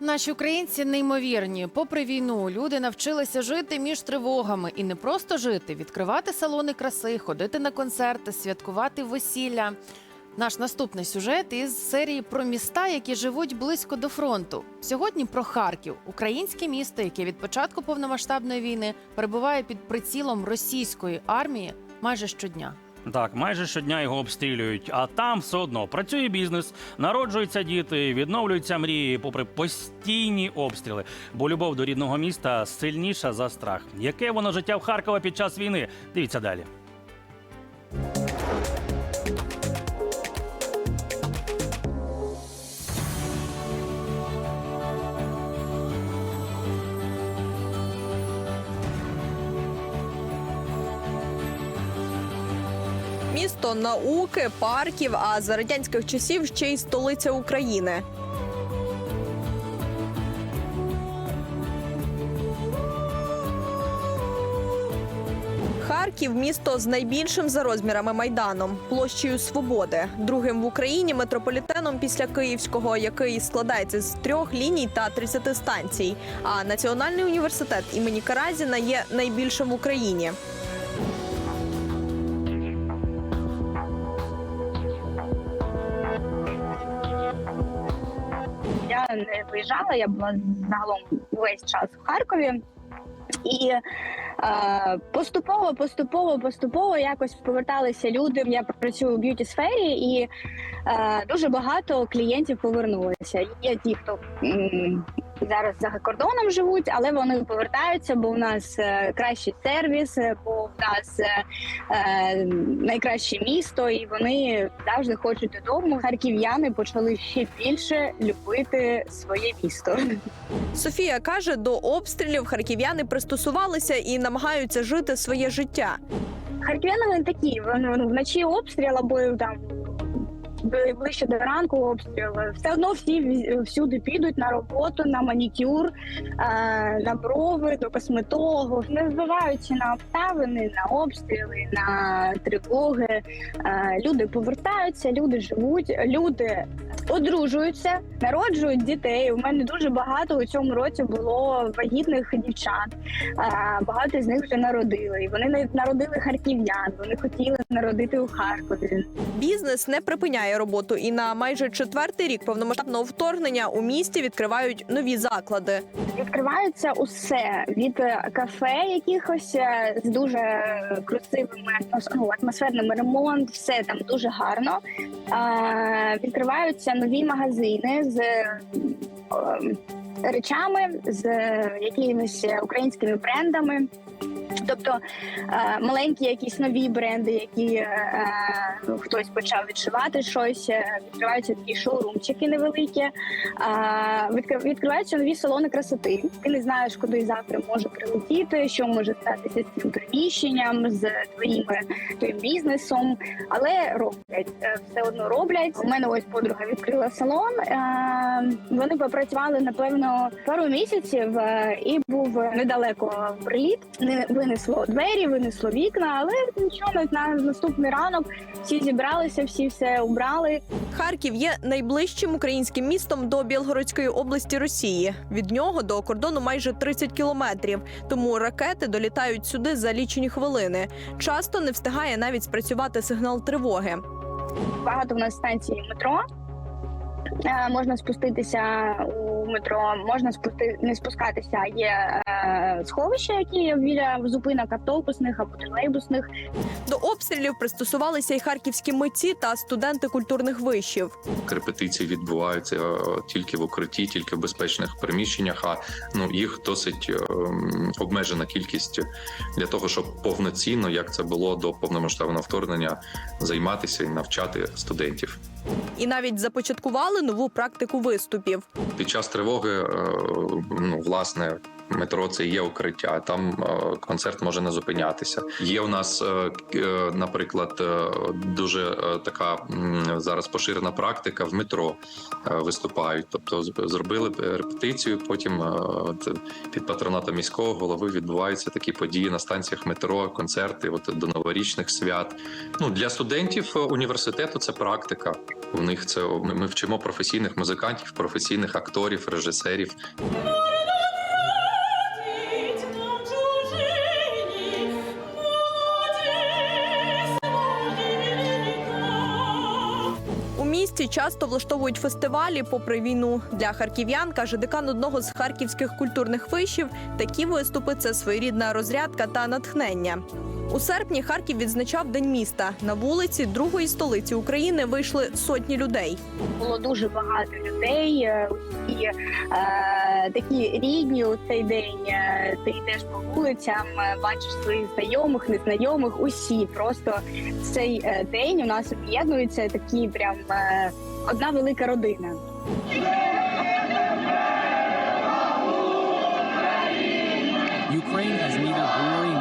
Наші українці неймовірні. Попри війну, люди навчилися жити між тривогами і не просто жити, відкривати салони краси, ходити на концерти, святкувати весілля. Наш наступний сюжет із серії про міста, які живуть близько до фронту. Сьогодні про Харків, українське місто, яке від початку повномасштабної війни перебуває під прицілом російської армії майже щодня. Так, майже щодня його обстрілюють, а там все одно працює бізнес, народжуються діти, відновлюються мрії, попри постійні обстріли. Бо любов до рідного міста сильніша за страх. Яке воно життя в Харкова під час війни? Дивіться далі. Місто науки, парків, а за радянських часів ще й столиця України. Харків місто з найбільшим за розмірами майданом, площею Свободи, другим в Україні метрополітеном після Київського, який складається з трьох ліній та 30 станцій. А Національний університет імені Каразіна є найбільшим в Україні. Не виїжджала, я була загалом весь час в Харкові. І е, поступово, поступово, поступово якось поверталися люди. Я працюю в б'юті сфері, і е, дуже багато клієнтів повернулися. Є ті, хто зараз за кордоном живуть, але вони повертаються, бо в нас е, кращий сервіс, е, бо в нас е, найкраще місто, і вони завжди хочуть додому. Харків'яни почали ще більше любити своє місто. Софія каже, до обстрілів харків'яни пристосувалися і намагаються жити своє життя. Харків'яни вони такі. Вони, вночі обстріл або там ближче до ранку обстріли. Все одно всі всюди підуть на роботу, на манікюр, е, на брови, до косметологу. Не зважаючи на обставини, на обстріли, на тривоги. Е, люди повертаються, люди живуть, люди одружуються, народжують дітей. У мене дуже багато у цьому році було вагітних дівчат. Багато з них вже народили. І вони навіть народили харків'ян. Вони хотіли народити у Харкові. Бізнес не припиняє роботу, і на майже четвертий рік повномасштабного вторгнення у місті відкривають нові заклади. Відкривається усе від е, кафе, якихось е, з дуже красивими ну, атмосферними ремонт. Все там дуже гарно. Відкриваються нові магазини з е, речами, з якимись українськими брендами. Тобто е, маленькі якісь нові бренди, які е, е, хтось почав відшивати щось, відкриваються такі шоурумчики невеликі, відкриваються нові салони красоти. Ти не знаєш, куди завтра може прилетіти, що може статися з цим приміщенням, з твоїми твоїм бізнесом, але роблять все одно роблять. У мене ось подруга відкрила салон. Вони попрацювали напевно пару місяців, і був недалеко приліт. Не винесло двері, винесло вікна, але нічого на наступний ранок всі зібралися, всі все убрали. Харків є найближчим українським містом до Білгородської області Росії. Від нього до кордону майже 30 кілометрів. Тому ракети долітають сюди за лічені хвилини. Часто не встигає навіть спрацювати сигнал тривоги. Багато в нас станцій метро. Е, Можна спуститися у метро, можна спусти не спускатися. Є е, сховища, які біля зупинок автобусних або тролейбусних. До обстрілів пристосувалися й харківські митці та студенти культурних вишів. репетиції відбуваються е, тільки в укритті, тільки в безпечних приміщеннях. А ну їх досить е, обмежена кількість для того, щоб повноцінно, як це було до повномасштабного вторгнення, займатися і навчати студентів. І навіть започаткували нову практику виступів. Під час тривоги, е, ну власне. Метро це є укриття. Там е, концерт може не зупинятися. Є у нас, е, е, наприклад, дуже така зараз поширена практика в метро виступають. Тобто зробили репетицію. Потім під патронатом міського голови відбуваються такі події на станціях метро, концерти. От до новорічних свят. Ну для студентів університету це практика. У них це ми вчимо професійних музикантів, професійних акторів, режисерів. Місті часто влаштовують фестивалі попри війну. Для харків'ян каже декан одного з харківських культурних вишів. Такі виступи це своєрідна розрядка та натхнення. У серпні Харків відзначав День міста. На вулиці другої столиці України вийшли сотні людей. було дуже багато людей, е, е, такі рідні у цей день. Е, Ти йдеш по вулицям, е, бачиш своїх знайомих, незнайомих, усі просто цей е, день у нас об'єднується такі прям е, одна велика родина. Ukraine has neither glory